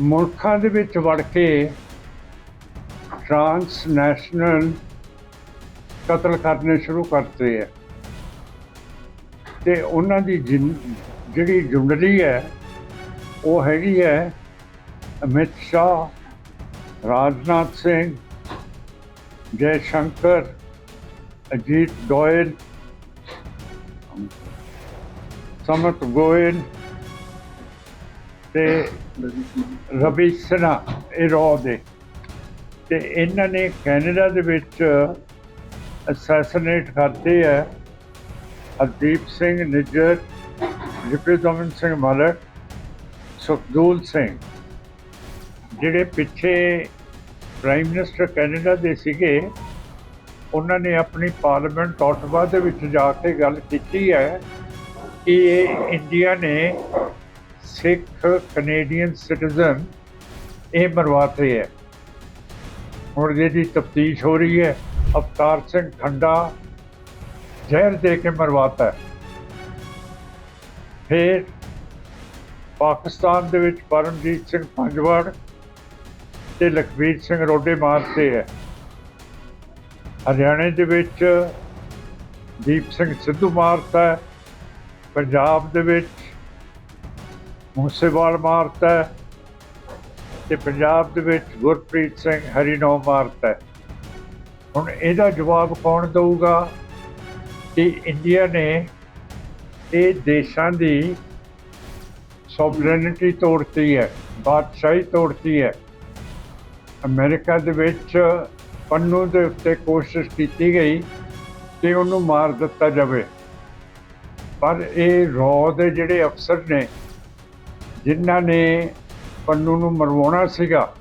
ਮੁਲਕਾਂ ਦੇ ਵਿੱਚ ਵੜ ਕੇ ਟ੍ਰਾਂਸਨੈਸ਼ਨਲ ਕਤਲ ਕਰਨੇ ਸ਼ੁਰੂ ਕਰਤੇ ਹੈ। ਤੇ ਉਹਨਾਂ ਦੀ ਜਿਨ- ਜਿਹੜੀ ਜੁੰਡਲੀ ਹੈ, ਉਹ ਹੈਗੀ ਹੈ ਅਮਿਤ ਸ਼ਾਹ, ਰਾਜਨਾਥ ਸਿੰਘ ਜੈ ਸ਼ੰਕਰ ਅਜੀਤ ਡੋਇਲ, ਸਮਤ ਗੋਇਲ ਤੇ ਰਵੀ ਸਿਨਾ ਇਹ ਰੋ ਦੇ। ਤੇ ਇਹਨਾਂ ਨੇ ਕੈਨੇਡਾ ਦੇ ਵਿੱਚ ਅਸੈਸੀਨੇਟ ਕਰਦੇ ਹੈ ਹਰਦੀਪ ਸਿੰਘ, ਨਿੱਜਰ ਰਿਪਰੈਜ਼ੈਂਟ ਸਿੰਘ ਮਲਕ, ਸੁਖਦੂਲ ਸਿੰਘ, ਜਿਹੜੇ ਪਿੱਛੇ ਪ੍ਰਾਈਮ ਮਿਨਿਸਟਰ ਕੈਨੇਡਾ ਦੇ ਸੀਗੇ, ਉਹਨਾਂ ਨੇ ਆਪਣੀ ਪਾਰਲੀਮੈਂਟ ਔਟਵਾ ਦੇ ਵਿੱਚ ਜਾ ਕੇ ਗੱਲ ਕੀਤੀ ਹੈ ਕਿ ਇਹ ਇੰਡੀਆ ਨੇ ਸਿੱਖ ਕੈਨੇਡੀਅਨ ਸਿਟੀਜ਼ਨ ਇਹ ਮਰਵਾਤੇ ਹੈ। ਹੁਣ ਜਿਹਦੀ ਤਫਤੀਸ਼ ਹੋ ਰਹੀ ਹੈ, ਅਵਤਾਰ ਸਿੰਘ ਖੰਡਾ ਜ਼ਹਿਰ ਦੇ ਕੇ ਮਰਵਾਤਾ ਫਿਰ ਪਾਕਿਸਤਾਨ ਦੇ ਵਿੱਚ ਪਰਮਜੀਤ ਸਿੰਘ ਪੰਜਵਾੜ ਤੇ ਲਖਵੀਰ ਸਿੰਘ ਰੋਡੇ ਮਾਰਤੇ ਹੈ। ਹਰਿਆਣੇ ਦੇ ਵਿੱਚ ਦੀਪ ਸਿੰਘ ਸਿੱਧੂ ਮਾਰਤਾ ਪੰਜਾਬ ਦੇ ਵਿੱਚ ਮੂਸੇਵਾਲ ਮਾਰਤਾ ਹੈ ਤੇ ਪੰਜਾਬ ਦੇ ਵਿੱਚ ਗੁਰਪ੍ਰੀਤ ਸਿੰਘ ਹਰੀਨੋ ਮਾਰਤਾ ਹੁਣ ਇਹਦਾ ਜਵਾਬ ਕੌਣ ਦੇਊਗਾ? ਕਿ ਇੰਡੀਆ ਨੇ ਇਹ ਦੇਸ਼ਾਂ ਦੀ ਸੋਵਰੇਨਿਟੀ ਤੋੜਤੀ ਹੈ, ਬਾਦਸ਼ਾਹੀ ਤੋੜਤੀ ਹੈ। ਅਮਰੀਕਾ ਦੇ ਵਿੱਚ ਪੰਨੂ ਦੇ ਉੱਤੇ ਕੋਸ਼ਿਸ਼ ਕੀਤੀ ਗਈ ਕਿ ਉਹਨੂੰ ਮਾਰ ਦਿੱਤਾ ਜਾਵੇ। ਪਰ ਇਹ ਰੌ ਦੇ ਜਿਹੜੇ ਅਫਸਰ ਨੇ ਜਿਨ੍ਹਾਂ ਨੇ ਪੰਨੂ ਨੂੰ ਮਰਵਾਉਣਾ ਸੀਗਾ,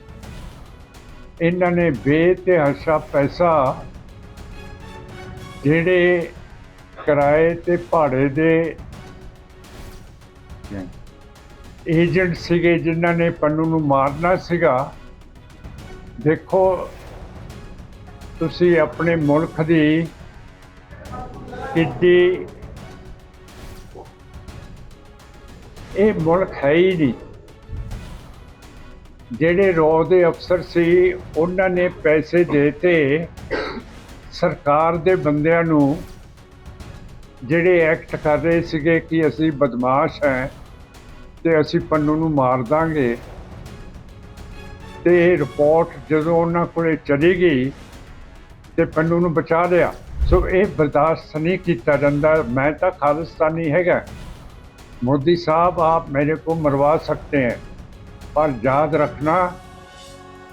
ਇਹਨਾਂ ਨੇ ਬੇਤਹਾਸ਼ਾ ਪੈਸਾ ਜਿਹੜੇ ਕਿਰਾਏ ਤੇ ਭਾੜੇ ਦੇ ਏਜੰਟ ਸੀਗੇ, ਜਿਨ੍ਹਾਂ ਨੇ ਪੰਨੂ ਨੂੰ ਮਾਰਨਾ ਸੀਗਾ, ਦੇਖੋ ਤੁਸੀਂ ਆਪਣੇ ਮੁਲਕ ਦੀ ਕਿੱਡੀ ਇਹ ਮੁਲਕ ਹੈ ਹੀ ਨਹੀਂ। ਜਿਹੜੇ ਰੋ ਦੇ ਅਫਸਰ ਸੀ, ਉਹਨਾਂ ਨੇ ਪੈਸੇ ਦੇਤੇ ਸਰਕਾਰ ਦੇ ਬੰਦਿਆਂ ਨੂੰ ਜਿਹੜੇ ਐਕਟ ਕਰ ਰਹੇ ਸੀਗੇ ਕਿ ਅਸੀਂ ਬਦਮਾਸ਼ ਹੈ ਤੇ ਅਸੀਂ ਪੰਨੂ ਨੂੰ ਮਾਰ ਦਾਂਗੇ। ਤੇ ਇਹ ਰਿਪੋਰਟ ਜਦੋਂ ਉਹਨਾਂ ਕੋਲੇ ਚਲੀ ਗਈ ਤੇ ਪੰਨੂ ਨੂੰ ਬਚਾ ਲਿਆ। ਸੋ ਇਹ ਬਰਦਾਸ਼ਤ ਨਹੀਂ ਕੀਤਾ ਜਾਂਦਾ। ਮੈਂ ਤਾਂ ਖਾਲਿਸਤਾਨੀ ਹੈਗਾ। मोदी साहब आप मेरे को मरवा सकते हैं पर याद रखना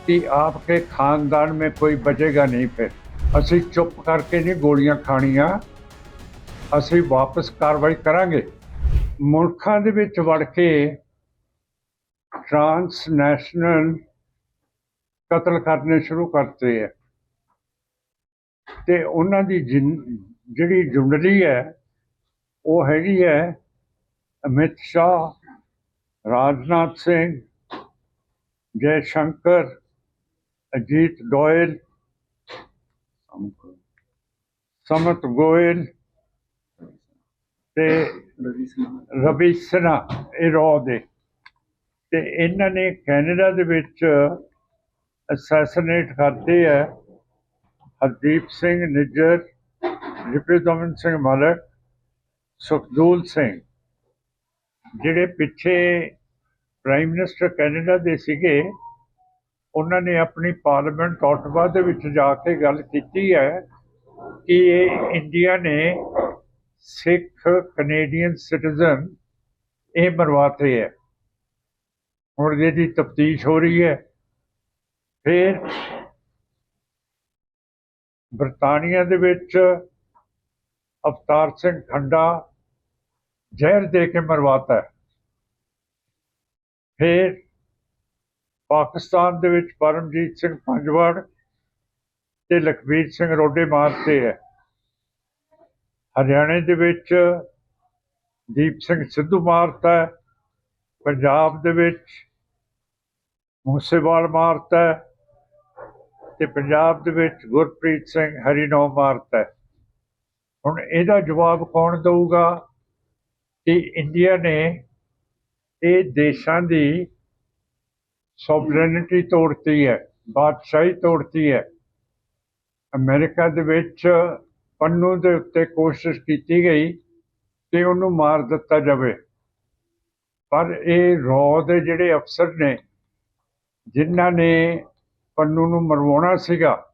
कि आपके खानदान में कोई बचेगा नहीं फिर ਅਸੀਂ ਚੁੱਪ ਕਰਕੇ ਨਹੀਂ ਗੋਲੀਆਂ ਖਾਣੀਆਂ ਅਸੀਂ ਵਾਪਸ ਕਾਰਵਾਈ ਕਰਾਂਗੇ ਮੁਲਕਾਂ ਦੇ ਵਿੱਚ ਵੜ ਕੇ ਟ੍ਰਾਂਸਨੈਸ਼ਨਲ ਕਤਲ ਕਰਨੇ ਸ਼ੁਰੂ ਕਰਤੇ ਹੈ ਤੇ ਉਹਨਾਂ ਦੀ ਜਿਨ- ਜਿਹੜੀ ਜੁੰਡਲੀ ਹੈ ਉਹ ਹੈਗੀ ਹੈ ਅਮਿਤ ਸ਼ਾਹ, ਰਾਜਨਾਥ ਸਿੰਘ ਜੈ ਸ਼ੰਕਰ ਅਜੀਤ ਡੋਇਲ, ਸਮਤ ਗੋਇਲ ਤੇ ਰਵੀ ਸਿਨਾ ਇਹ ਰੋ ਦੇ। ਤੇ ਇਹਨਾਂ ਨੇ ਕੈਨੇਡਾ ਦੇ ਵਿੱਚ ਅਸੈਸੀਨੇਟ ਕਰਦੇ ਹੈ ਹਰਦੀਪ ਸਿੰਘ ਨਿੱਜਰ ਰਿਪਰੈਜ਼ੈਂਟ ਸਿੰਘ ਮਲਕ, ਸੁਖਦੂਲ ਸਿੰਘ। ਜਿਹੜੇ ਪਿੱਛੇ ਪ੍ਰਾਈਮ ਮਿਨਿਸਟਰ ਕੈਨੇਡਾ ਦੇ ਸੀਗੇ, ਉਹਨਾਂ ਨੇ ਆਪਣੀ ਪਾਰਲੀਮੈਂਟ ਔਟਵਾ ਦੇ ਵਿੱਚ ਜਾ ਕੇ ਗੱਲ ਕੀਤੀ ਹੈ ਕਿ ਇਹ ਇੰਡੀਆ ਨੇ ਸਿੱਖ ਕੈਨੇਡੀਅਨ ਸਿਟੀਜ਼ਨ ਇਹ ਮਰਵਾਤੇ ਹੈ। ਹੁਣ ਜਿਹਦੀ ਤਫਤੀਸ਼ ਹੋ ਰਹੀ ਹੈ। ਫਿਰ ਬਰਤਾਨੀਆ ਦੇ ਵਿੱਚ ਅਵਤਾਰ ਸਿੰਘ ਖੰਡਾ ਜ਼ਹਿਰ ਦੇ ਕੇ ਮਰਵਾਤਾ ਹੈ। ਫਿਰ ਪਾਕਿਸਤਾਨ ਦੇ ਵਿੱਚ ਪਰਮਜੀਤ ਸਿੰਘ ਪੰਜਵਾੜ ਤੇ ਲਖਬੀਰ ਸਿੰਘ ਰੋਡੇ ਮਾਰਤੇ ਹੈ। ਹਰਿਆਣੇ ਦੇ ਵਿੱਚ ਦੀਪ ਸਿੰਘ ਸਿੱਧੂ ਮਾਰਤਾ ਪੰਜਾਬ ਦੇ ਵਿੱਚ ਮੂਸੇਵਾਲ ਮਾਰਤਾ ਹੈ ਤੇ ਪੰਜਾਬ ਦੇ ਵਿੱਚ ਗੁਰਪ੍ਰੀਤ ਸਿੰਘ ਹਰੀਨੋ ਮਾਰਤਾ ਹੈ। ਹੁਣ ਇਹਦਾ ਜਵਾਬ ਕੌਣ ਦਊਗਾ? ਕਿ ਇੰਡੀਆ ਨੇ ਇਹ ਦੇਸ਼ਾਂ ਦੀ ਸੋਵਰੇਨਿਟੀ ਤੋੜਤੀ ਹੈ, ਬਾਦਸ਼ਾਹੀ ਤੋੜਤੀ ਹੈ। ਅਮਰੀਕਾ ਦੇ ਵਿੱਚ ਪੰਨੂ ਦੇ ਉੱਤੇ ਕੋਸ਼ਿਸ਼ ਕੀਤੀ ਗਈ ਕਿ ਉਹਨੂੰ ਮਾਰ ਦਿੱਤਾ ਜਾਵੇ। ਪਰ ਇਹ ਰੌ ਦੇ ਜਿਹੜੇ ਅਫਸਰ ਨੇ, ਜਿਨ੍ਹਾਂ ਨੇ ਪੰਨੂ ਨੂੰ ਮਰਵਾਉਣਾ ਸੀਗਾ,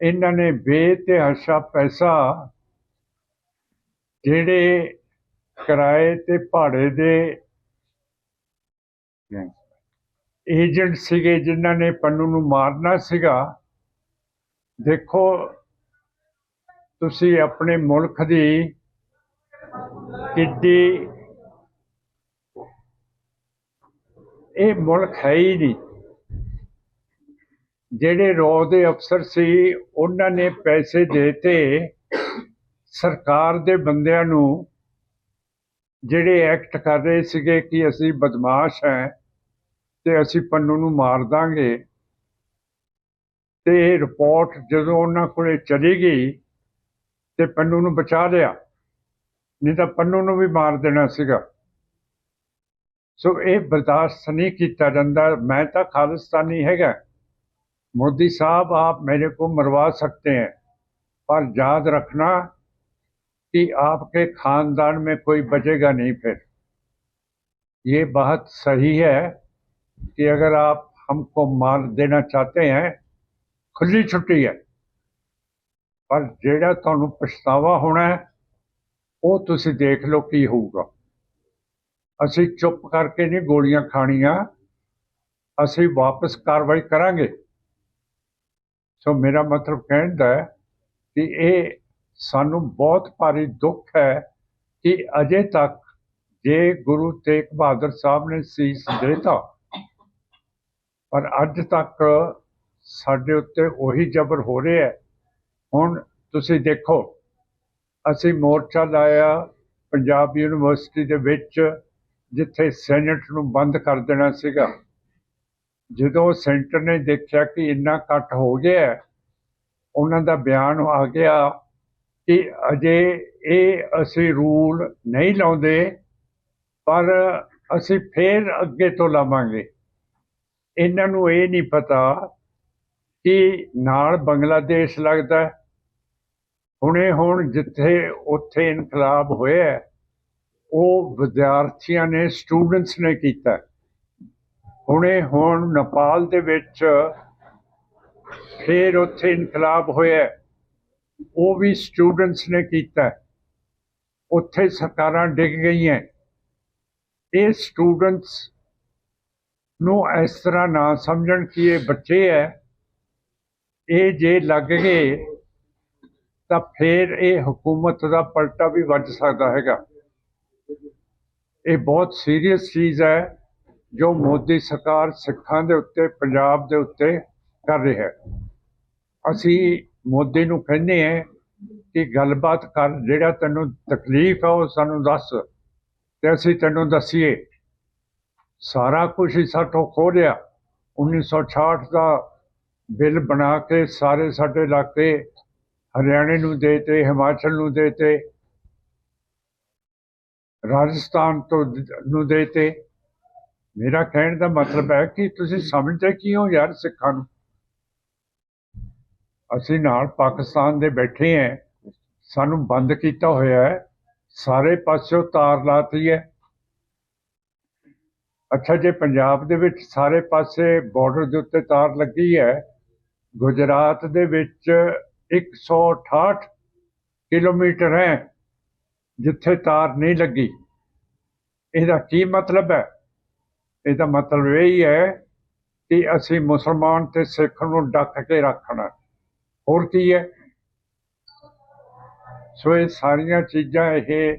ਇਹਨਾਂ ਨੇ ਬੇਤਹਾਸ਼ਾ ਪੈਸਾ ਜਿਹੜੇ ਕਿਰਾਏ ਤੇ ਭਾੜੇ ਦੇ ਏਜੰਟ ਸੀਗੇ, ਜਿਨ੍ਹਾਂ ਨੇ ਪੰਨੂ ਨੂੰ ਮਾਰਨਾ ਸੀਗਾ, ਦੇਖੋ, ਤੁਸੀਂ ਆਪਣੇ ਮੁਲਕ ਦੀ ਕਿੱਡੀ ਇਹ ਮੁਲਕ ਹੈ ਹੀ ਨਹੀਂ। ਜਿਹੜੇ ਰੋ ਦੇ ਅਫਸਰ ਸੀ, ਉਹਨਾਂ ਨੇ ਪੈਸੇ ਦੇਤੇ ਸਰਕਾਰ ਦੇ ਬੰਦਿਆਂ ਨੂੰ ਜਿਹੜੇ ਐਕਟ ਕਰ ਰਹੇ ਸੀਗੇ ਕਿ ਅਸੀਂ ਬਦਮਾਸ਼ ਹੈ ਤੇ ਅਸੀਂ ਪੰਨੂ ਨੂੰ ਮਾਰ ਦਾਂਗੇ ਤੇ ਇਹ ਰਿਪੋਰਟ ਜਦੋਂ ਉਹਨਾਂ ਕੋਲੇ ਚਲੀ ਗਈ ਤੇ ਪੰਨੂ ਨੂੰ ਬਚਾ ਲਿਆ ਨਹੀਂ ਤਾਂ ਪੰਨੂ ਨੂੰ ਵੀ ਮਾਰ ਦੇਣਾ ਸੀਗਾ ਸੋ ਇਹ ਬਰਦਾਸ਼ਤ ਨਹੀਂ ਕੀਤਾ ਜਾਂਦਾ ਮੈਂ ਤਾਂ ਖਾਲਿਸਤਾਨੀ ਹੈਗਾ मोदी साहब आप मेरे को मरवा सकते हैं पर याद रखना कि आपके खानदान में कोई बचेगा नहीं फिर ये बात सही है कि अगर आप हमको मार देना चाहते हैं खुली छुट्टी है ਪਰ ਜਿਹੜਾ ਤੁਹਾਨੂੰ ਪਛਤਾਵਾ ਹੋਣਾ ਹੈ ਉਹ ਤੁਸੀਂ ਦੇਖ ਲਓ ਕੀ ਹੋਊਗਾ ਅਸੀਂ ਚੁੱਪ ਕਰਕੇ ਨਹੀਂ ਗੋਲੀਆਂ ਖਾਣੀਆਂ ਅਸੀਂ ਵਾਪਸ ਕਾਰਵਾਈ ਕਰਾਂਗੇ ਸੋ ਮੇਰਾ ਮਤਲਬ ਕਹਿਣ ਦਾ ਹੈ ਕਿ ਇਹ ਸਾਨੂੰ ਬਹੁਤ ਭਾਰੀ ਦੁੱਖ ਹੈ ਕਿ ਅਜੇ ਤੱਕ ਜੇ ਗੁਰੂ ਤੇਗ ਬਹਾਦਰ ਸਾਹਿਬ ਨੇ ਸੀਸ ਦਿੱਤਾ ਪਰ ਅੱਜ ਤੱਕ ਸਾਡੇ ਉੱਤੇ ਉਹੀ ਜ਼ਬਰ ਹੋ ਰਿਹਾ ਹੈ। ਹੁਣ ਤੁਸੀਂ ਦੇਖੋ, ਅਸੀਂ ਮੋਰਚਾ ਲਾਇਆ ਪੰਜਾਬ ਯੂਨੀਵਰਸਿਟੀ ਦੇ ਵਿੱਚ, ਜਿੱਥੇ ਸੈਨੇਟ ਨੂੰ ਬੰਦ ਕਰ ਦੇਣਾ ਸੀਗਾ। ਜਦੋਂ ਸੈਂਟਰ ਨੇ ਦੇਖਿਆ ਕਿ ਇੰਨਾ ਇਕੱਠ ਹੋ ਗਿਆ ਉਹਨਾਂ ਦਾ ਬਿਆਨ ਆ ਗਿਆ ਕਿ ਅਜੇ ਇਹ ਅਸੀਂ ਰੂਲ ਨਹੀਂ ਲਾਉਂਦੇ, ਪਰ ਅਸੀਂ ਫੇਰ ਅੱਗੇ ਤੋਂ ਲਾਵਾਂਗੇ। ਇਹਨਾਂ ਨੂੰ ਇਹ ਨਹੀਂ ਪਤਾ ਕਿ ਨਾਲ ਬੰਗਲਾਦੇਸ਼ ਲੱਗਦਾ ਹੁਣੇ ਹੁਣ ਜਿੱਥੇ ਉੱਥੇ ਇਨਕਲਾਬ ਹੋਇਆ ਉਹ ਵਿਦਿਆਰਥੀਆਂ ਨੇ ਸਟੂਡੈਂਟਸ ਨੇ ਕੀਤਾ ਹੁਣੇ ਹੁਣ ਨੇਪਾਲ ਦੇ ਵਿੱਚ ਫੇਰ ਉੱਥੇ ਇਨਕਲਾਬ ਹੋਇਆ ਉਹ ਵੀ ਸਟੂਡੈਂਟਸ ਨੇ ਕੀਤਾ। ਉੱਥੇ ਸਰਕਾਰਾਂ ਡਿੱਗ ਗਈਆਂ। ਇਹ ਸਟੂਡੈਂਟਸ ਨੂੰ ਇਸ ਤਰ੍ਹਾਂ ਨਾ ਸਮਝਣ ਕਿ ਇਹ ਬੱਚੇ ਹੈ ਇਹ ਜੇ ਲੱਗ ਗਏ, ਤਾਂ ਫਿਰ ਇਹ ਹਕੂਮਤ ਦਾ ਪਲਟਾ ਵੀ ਵੱਜ ਸਕਦਾ ਹੈਗਾ। ਇਹ ਬਹੁਤ ਸੀਰੀਅਸ ਚੀਜ਼ ਹੈ ਜੋ ਮੋਦੀ ਸਰਕਾਰ ਸਿੱਖਾਂ ਦੇ ਉੱਤੇ, ਪੰਜਾਬ ਦੇ ਉੱਤੇ ਕਰ ਰਹੀ। ਹੈ ਅਸੀਂ ਮੋਦੀ ਨੂੰ ਕਹਿੰਦੇ ਹਾਂ ਕਿ ਗੱਲਬਾਤ ਕਰ, ਜਿਹੜਾ ਤੈਨੂੰ ਤਕਲੀਫ ਆ ਉਹ ਸਾਨੂੰ ਦੱਸ ਤੇ ਅਸੀਂ ਤੈਨੂੰ ਦੱਸੀਏ। ਸਾਰਾ ਕੁਝ ਹੀ ਸਾਥੋਂ ਖੋ ਲਿਆ। 1966 ਦਾ ਬਿੱਲ ਬਣਾ ਕੇ ਸਾਰੇ ਸਾਡੇ ਇਲਾਕੇ ਹਰਿਆਣੇ ਨੂੰ ਦੇਤੇ ਹਿਮਾਚਲ ਨੂੰ ਦੇਤੇ ਰਾਜਸਥਾਨ ਤੋਂ ਦ- ਨੂੰ ਦੇਤੇ ਮੇਰਾ ਕਹਿਣ ਦਾ ਮਤਲਬ ਹੈ ਕਿ ਤੁਸੀਂ ਸਮਝਦੇ ਕਿਉਂ ਯਾਰ ਸਿੱਖਾਂ ਨੂੰ? ਅਸੀਂ ਨਾਲ ਪਾਕਿਸਤਾਨ ਦੇ ਬੈਠੇ ਹਾਂ। ਸਾਨੂੰ ਬੰਦ ਕੀਤਾ ਹੋਇਆ ਹੈ। ਸਾਰੇ ਪਾਸਿਓਂ ਤਾਰ ਲਾਤੀ ਹੈ। ਅੱਛਾ, ਜੇ ਪੰਜਾਬ ਦੇ ਵਿੱਚ ਸਾਰੇ ਪਾਸੇ ਬਾਰਡਰ ਦੇ ਉੱਤੇ ਤਾਰ ਲੱਗੀ ਹੈ, ਗੁਜਰਾਤ ਦੇ ਵਿੱਚ 168 ਕਿਲੋਮੀਟਰ ਹੈ, ਜਿੱਥੇ ਤਾਰ ਨਹੀਂ ਲੱਗੀ। ਇਹਦਾ ਕੀ ਮਤਲਬ ਹੈ? ਇਹਦਾ ਮਤਲਬ ਇਹ ਹੀ ਹੈ ਕਿ ਅਸੀਂ ਮੁਸਲਮਾਨ ਤੇ ਸਿੱਖ ਨੂੰ ਡੱਕ ਕੇ ਰੱਖਣਾ ਹੋਰ ਕੀ ਹੈ? ਸੋ ਇਹ ਸਾਰੀਆਂ ਚੀਜ਼ਾਂ ਇਹ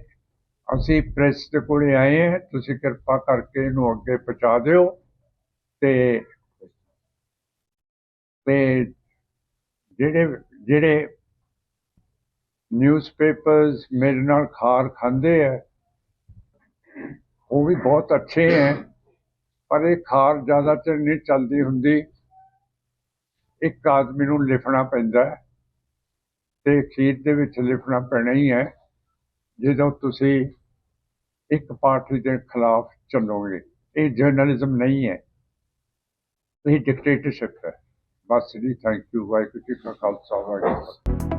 ਅਸੀਂ ਪ੍ਰੈਸ ਦੇ ਕੋਲੇ ਆਏ ਹਾਂ। ਤੁਸੀਂ ਕਿਰਪਾ ਕਰਕੇ ਇਹਨੂੰ ਅੱਗੇ ਪਹੁੰਚਾ ਦਿਓ ਤੇ ਤੇ ਜਿਹੜੇ ਜਿਹੜੇ ਨਿਊਜ਼ਪੇਪਰਸ ਮੇਰੇ ਨਾਲ ਖਾਰ ਖਾਂਦੇ ਆ, ਉਹ ਵੀ ਬਹੁਤ ਅੱਛੇ ਹੈ ਪਰ ਇਹ ਖਾਰ ਜ਼ਿਆਦਾ ਚਿਰ ਨਹੀਂ ਚੱਲਦੀ ਹੁੰਦੀ। ਇੱਕ ਆਦਮੀ ਨੂੰ ਲਿਖਣਾ ਪੈਂਦਾ ਤੇ ਅਖੀਰ ਦੇ ਵਿੱਚ ਲਿਖਣਾ ਪੈਣਾ ਹੀ ਹੈ, ਜਦੋਂ ਤੁਸੀਂ ਇੱਕ ਪਾਰਟੀ ਦੇ ਖਿਲਾਫ ਚੱਲੋਗੇ। ਇਹ ਜਰਨਲਿਜ਼ਮ ਨਹੀਂ ਹੈ। ਇਹ ਡਿਕਟੇਟਰਸ਼ਿਪ ਹੈ। ਬਸ ਜੀ ਥੈਂਕ ਯੂ ਵਾਹਿਗੁਰੂ ਜੀ ਕਾ ਖਾਲਸਾ, ਵਾਹਿਗੁਰੂ